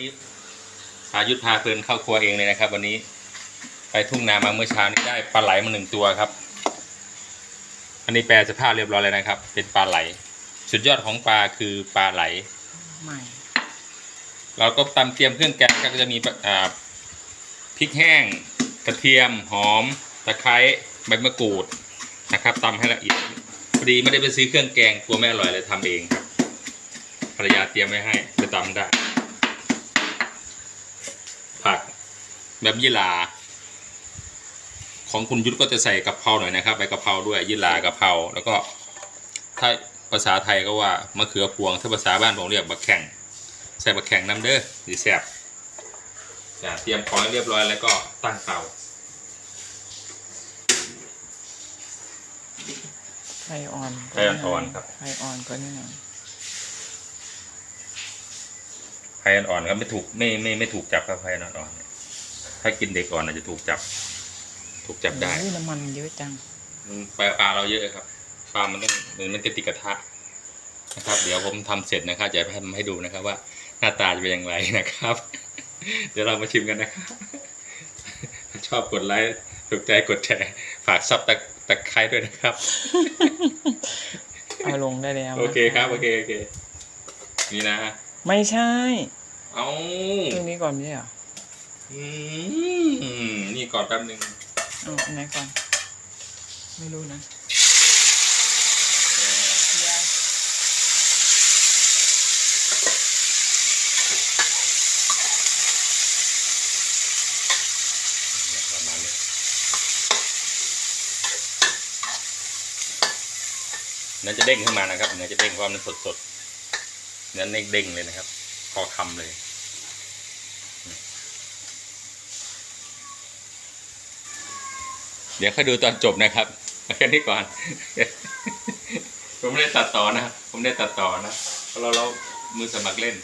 นี้พายุทธพาเพลินเข้าครัวเองเลยนะครับ วันนี้ ไปทุ่งนามาเมื่อเช้านี้ได้ปลาไหลมาหนึ่งตัวครับ อันนี้แปลสภาพเรียบร้อยเลยนะครับ เป็นปลาไหล สุดยอดของปลาคือปลาไหลใหม่เราก็ตำเตรียมเครื่องแกงก็จะมีอ่าพริกแห้งกระเทียมหอมตะไคร้ใบมะกรูดนะครับตำให้ละเอียดพอดีไม่ได้ไปซื้อเครื่องแกงกลัวไม่อร่อยเลยทำเองครับภรรยาเตรียมไว้ให้ไปตำได้ ผัก แบบยี่หร่าของคุณยุทธก็จะใส่กะเพราหน่อยนะครับใบกะเพราด้วยยี่หร่ากะเพราแล้วก็ถ้าภาษาไทยก็ว่ามะเขือพวงถ้าภาษาบ้านผมเรียกบักแข่งใส่บักแข่งน้ำเด้อสีแสบจะเตรียมของให้เรียบร้อยแล้วก็ตั้งเตาไฟอ่อนไฟอ่อนๆครับไฟอ่อนก็นี่นะไฟอ่อนๆก็ไม่ถูกไม่ไม่ไม่ถูกจับครับไฟอ่อนๆเนี่ย ถ้ากินเด็กอ่อนอาจจะถูกจับ ถูกจับได้อุ้ยน้ำมันเยอะจังมันปลาปลาเราเยอะครับปลามันต้องมันมันจะติดกระทะนะครับ เดี๋ยวผมทำเสร็จนะครับจะให้ให้ดูนะครับ ว่าหน้าตาจะเป็นอย่างไรนะครับ เดี๋ยวเรามาชิมกันนะครับชอบกดไลค์ถูกใจกดแชร์ฝากซับตะตะไคร้ด้วยนะครับ เอาลงได้แล้วโอเคครับนะะโอเคโอเคนี่นะ ไม่ใช่เอา ตรงนี้ก่อนไม่ใช่เหรอ อืมนี่ก่อนแป๊บนึงเอาอันไหนก่อน ไม่รู้นะเนี่ยประมาณนี้เนื้อจะเด้งขึ้นมานะครับเนื้อจะเด้งเพราะว่ามันสดสดๆเนื้อเด้งๆเลยนะครับ พอคำเลย เดี๋ยวค่อยดูตอนจบนะครับแค่นี้ก่อน ผมไม่ได้ตัดต่อนะ ผมไม่ได้ตัดต่อนะ เพราะเราเรามือสมัครเล่น